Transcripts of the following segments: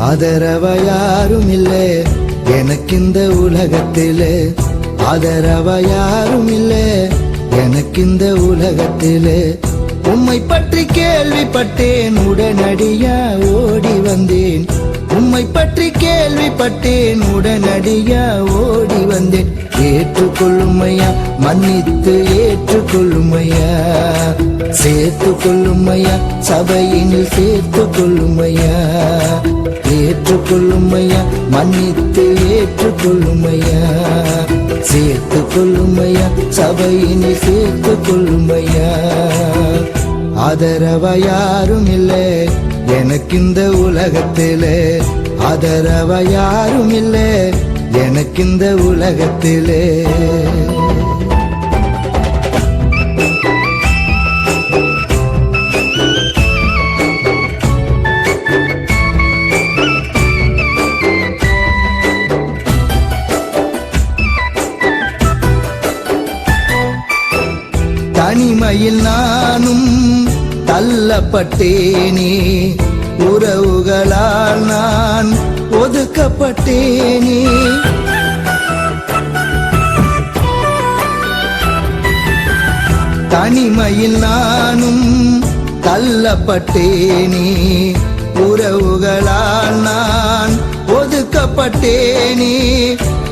ஆதரவ யாரும் இல்லை எனக்கு இந்த உலகத்திலே. ஆதரவ யாரும் இல்லை எனக்கு இந்த உலகத்திலே. உம்மை பற்றி கேள்விப்பட்டேன் உடனடியா ஓ வந்தேன். உம்மை பற்றி கேள்விப்பட்டேன். உடனடியா ஓடி வந்தேன். ஏற்றுக்கொள்ளுமையா? மன்னித்து ஏற்றுக்கொள்ளுமையா? சேர்த்து கொள்ளுமையா சபையினில் சேர்த்து கொள்ளுமையா ஏற்றுக்கொள்ளுமையா? மன்னித்து ஏற்றுக்கொள்ளுமையா? சேர்த்து கொள்ளுமையா சபையினில் சேர்த்து கொள்ளுமையா ஆதரவ யாரும் இல்லை. எனக்கு இந்த உலகத்திலே ஆதரவ யாரும் இல்லை எனக்கு இந்த உலகத்திலே. தனிமையில் நானும் தள்ளப்பட்டேனே உறவுகளால் நான் ஒதுக்கப்பட்டேனே. தனிமையில் நானும் தள்ளப்பட்டேனே. உறவுகளால் நான் ஒதுக்கப்பட்டேனே.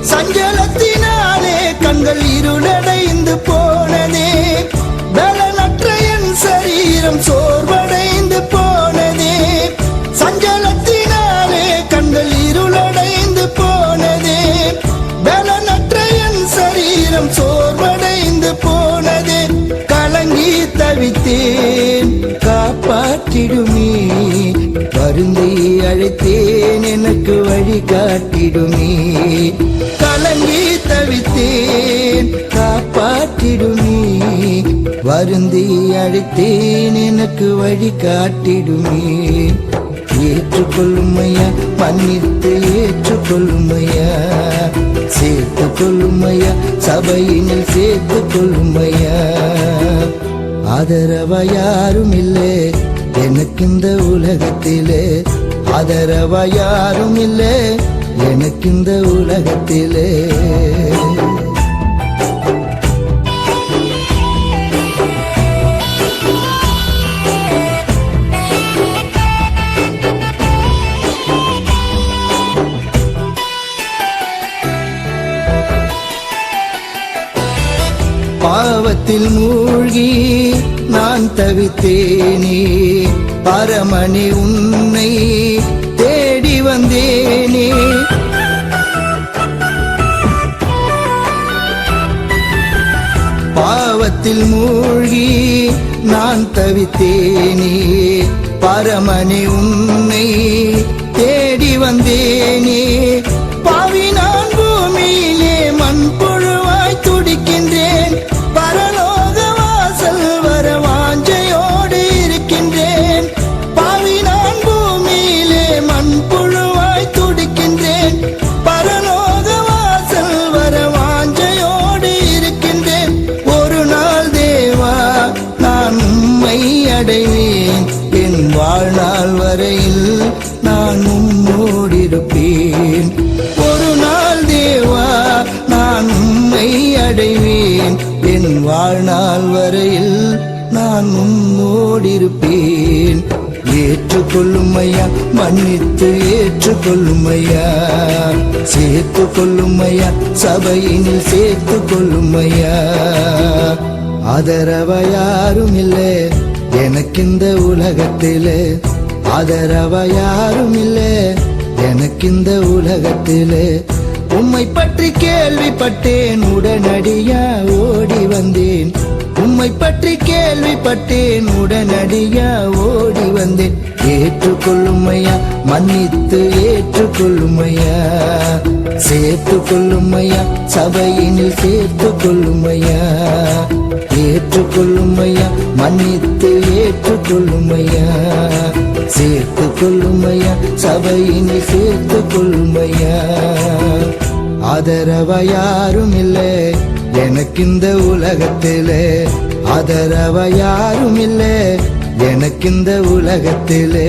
சஞ்சலத்தினாலே கண்கள் இருளடைந்து போ சரீரம் சோர்வடைந்து போனதே கலங்கி தவித்தேன். காப்பாற்றிடுமே வருந்தி அழைத்தேன் எனக்கு வழி காட்டிடுமே. கலங்கி தவித்தேன் காப்பாற்றிடுமே வருந்தி அழைத்தேன் எனக்கு வழி காட்டிடுமே. ஏற்றுக்கொள்ளுமையா மன்னித்து ஏற்றுக்கொள்ளுமையா சேர்த்து கொள்ளுமையா சபையினில் சேர்த்து கொள்ளுமையா ஆதரவ யாரும் இல்லை. எனக்கு இந்த உலகத்திலே ஆதரவ யாரும் இல்லை. எனக்கு இந்த உலகத்திலே பாவத்தில் மூழ்கி நான் தவித்தேனே. பரமணி உன்னை தேடி வந்தேனே. பாவத்தில் மூழ்கி நான் தவித்தேனே. பரமணி உன்னை தேடி வந்தேனே. பாவினான் நான் உன்னோடிருப்பேன் ஏற்றுக்கொள்ளுமையா மன்னித்து ஏற்றுக்கொள்ளுமையா சேர்த்து கொள்ளுமையா சபையினில் சேர்த்து கொள்ளுமையா ஆதரவ யாரும் இல்லை எனக்கு இந்த உலகத்தில். ஆதரவ யாரும் இல்லை எனக்கு இந்த உலகத்தில். உம்மை பற்றி கேள்விப்பட்டேன் உடனடியா ஓடி வந்தேன். உம்மை பற்றி கேள்விப்பட்டேன். உடனடியா ஓடி வந்தேன். ஏற்றுக்கொள்ளுமையா? மன்னித்து ஏற்றுக்கொள்ளுமையா? சேர்த்து கொள்ளுமையா சபையினில் சேர்த்து கொள்ளுமையா ஏற்றுக்கொள்ளுமையா? மன்னித்து ஏற்றுக்கொள்ளுமையா? சேர்த்து கொள்ளுமையா சபையினை சேர்த்து கொள்ளுமையா ஆதரவ யாரும் இல்லை. எனக்கு இந்த உலகத்திலே ஆதரவ யாரும் இல்லை எனக்கு இந்த உலகத்திலே.